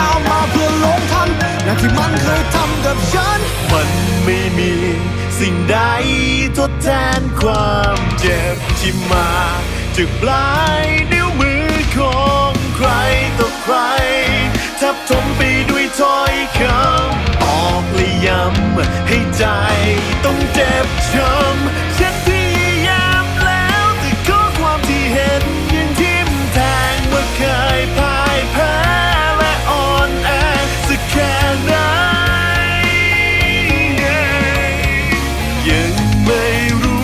ตาวมาเพื่อลงทันในที่มันเคยทำกับฉัน มันไม่มีสิ่งใดทดแทนความเจ็บที่มาจากปลายนิ้วมือของใครต่อใคร ทับถมไปด้วยถ้อยคำออกเลยย้ำให้ใจต้องเจ็บ